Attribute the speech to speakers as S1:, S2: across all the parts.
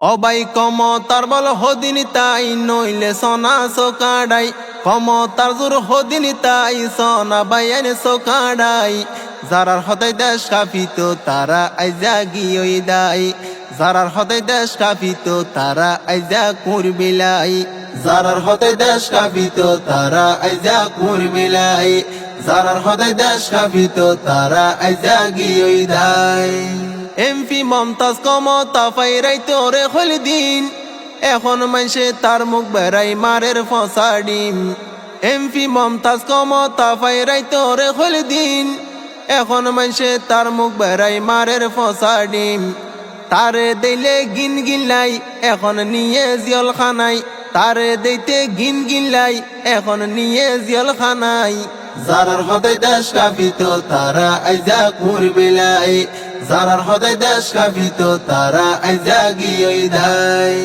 S1: অবাই কমতার বল হদিনি তাই নইলে সনা সোকাডাই। কমতার জোর হদিনি তাই সনা বাইয়ানি সোকাডাই। যারার হতাই দেশ কাফিত তারা আইজা গিয়ই দাই। যারার হতাই দেশ কাফিত তারা আইজা কুরবিলাই যারার হতাই দেশ কাফিত তারা আইজা কুরবিলাই যারার হতাই দেশ কাফিত তারা আইজা গিয়ই দাই। এমপি মমতাজ কমতা ফাইরাই তোরে হল দিন। এখন মানসে তার মুখ বেড়াই মারের ফসা ডিম। এমপি মমতাজ কমতা ফাইরাই তোরে হল দিন। এখন মানসে তার মুখ বেড়াই মারের ফসা ডিম। তারে দিলে গিন গিনলাই, এখন নিয়ে জিয়ল খানাই তারে দিতে গিন গিনলাই, এখন নিয়ে জিয়ল খানাই যারার হতে দেশ কাপিত, তারা আইজা কুরবিলাই যারার হতে দেশ কাপিত, তারা আইজা গিয়ই দাই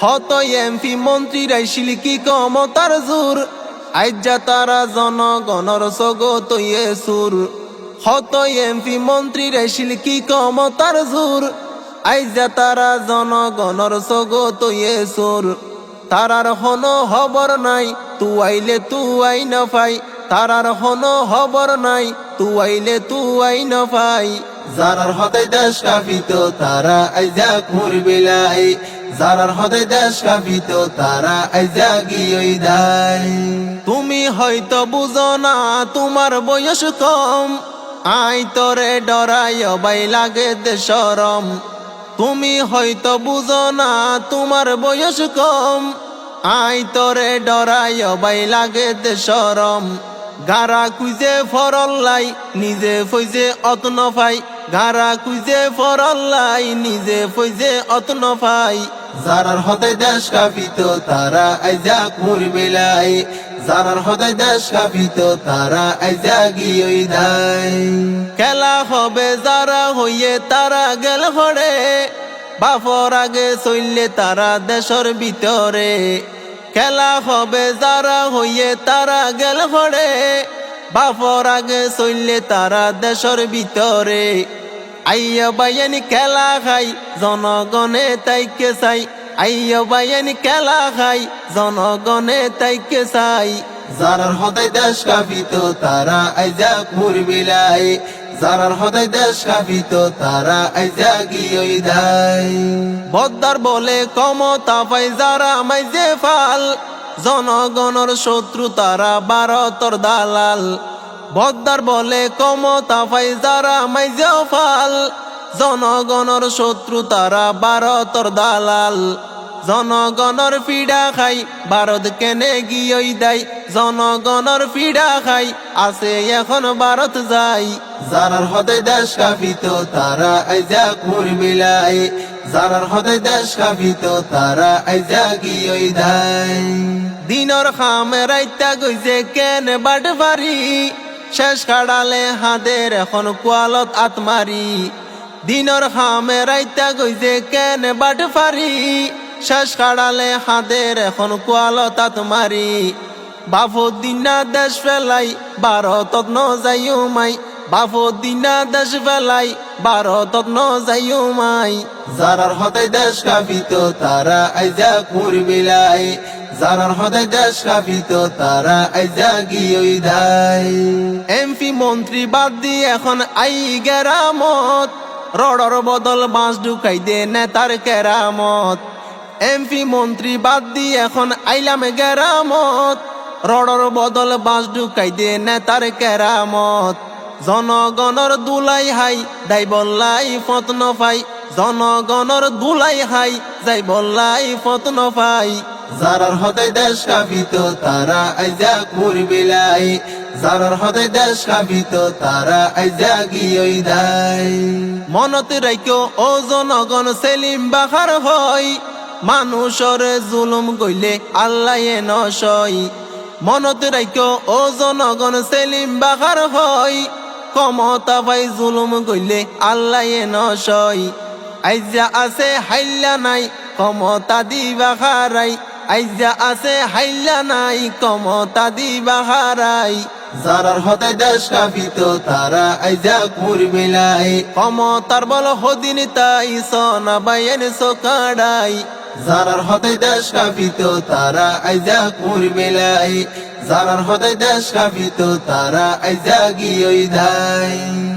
S1: হত এমপি মন্ত্রী রাইছিল কি কমতার জোর আইজা তারা জনগণর সগত সুর হত এমপি মন্ত্রী রাইছিল কি কমতার জোর আইজা তারা জনগণর সগত সুর তারার হন হবর নাই তু আইলে তু আই না তারার হন হবর নাই তু আইলে তু আই না যারার হতে দেশ কাপিত, তারা আইজা কুরবিলাই যারার হতে দেশ কাপিত, তারা আইজা গিয়ই দাই তুমি হয়তো বুঝো না, তোমার বয়স কম। আই তোরে ডরাই বাই লাগে দেশরম তুমি হয়তো বুঝো না, তোমার বয়স কম। আই তোরে ডরাই অবাই লাগে দেশরম গারা কুইজে ফরল্লাই, নিজে ফইজে অতন ফাই গারা কুইজে ফরল্লাই, নিজে ফইজে অতন ফাই যারার হতে দেশ কাপিত, তারা আইজা কুরবিলাই যারার হতে দেশ কাপিত, তারা আইজা গিয়ই দাই। খেলা হবে যারা হইয়ে, তারা গেল হরে। বাফর আগে চললে তারা দেশর ভিতরে। খেলা হবে যারা হইয়ে তারা গেল হরে বাফর আগে চললে তারা দেশর ভিতরে। আইয়া বাইয়ানি খেলা খাই, জনগণে তাইকে চাই। আইয়া বাইয়ানি খেলা খাই, জনগণে তাইকে চাই। যারার হদাই দেশ কাপিত, তারা আইজা কুরবিলাই যারার হদাই দেশ কাপিত তারা বদ্দার বলে কমতা পাই যারা মাইজে ফাল। জনগণর শত্রু তারা ভারতর দালাল। বদ্দার বলে কমতা পাই যারা মাইজে ফাল। জনগণর শত্রু তারা ভারতর দালাল। জনগণর ফিডা খাই ভারত কেনে গিয়ই দেয় জনগণর ফিডা খাই, আছে এখন ভারত যাই। যারার হতে দেশ কাপিত তারা আইজা কুরবিলাই যারার হতে দেশ কাপিত তারা আইজা গিয়ই দেয় দিনর খামে রাইতা গইছে কেন বাট পারি শেষ কাড়ালে হাদের এখন কোয়ালত আত্মারি দিনর খামে রাইতা গইছে কেন বাট পারি শেষ কাড়ালে হাদের এখন কোয়ালত মারি। বাফো দিনা দেশ ফেলাই ভারতত ন যাইও মাই। বাফো দিনা দেশ ফেলাই ভারতত ন যাইও মাই। যারার হতে দেশ কাপিত, তারা আইজা কুরবিলাই যারার হতে দেশ কাপিত, তারা আইজা গিয়ই দাই। এমপি মন্ত্রী বাদ দি এখন আই গেরামত। রডর বদল বাঁশ ঢুকাই দে নেতার কেরামত। এমপি মন্ত্রী বাদ দি এখন আইলাম গেরামত। রডর বদল বাঁশ ঢুকাই দে নেতার কেরামত। জনগণর দুলাই হাই দাই বল্লাই ফতন পাই জনগণর দুলাই হাই, যাই বল্লাই ফতন পাই যারার হতে দেশ কাপিত, তারা আইজা কুরবিলাই যারার হতে দেশ কাপিত, তারা আইজা গিয়ই দাই। মনত রাইকো ও জনগণ সেলিম বাখার হয় মানুষর জুলুম গইলে আল্লাহ নসই। মনত রাইকো ও জনগণ সেলিম বাখার হয় কমতা ভাই জুলুম গইলে আল্লাহ নসই। আইজা আছে হাইল্লা নাই কমতা দিবা খারাই আইজা আছে হাইল্লা নাই কমতা দিবা হারাই। যারার হতে দেশ কাঁপিত, তারা আইজা কুরবিলায় ক্ষমতার বল হদিন তাই, সনা বাইন সোকাড়াই যারার হতে দেশ কাপিত, তারা আইজা কুরবিলায় জারার হতে দেশ কাপিত, তারা আইজা গিয়ে ধাই।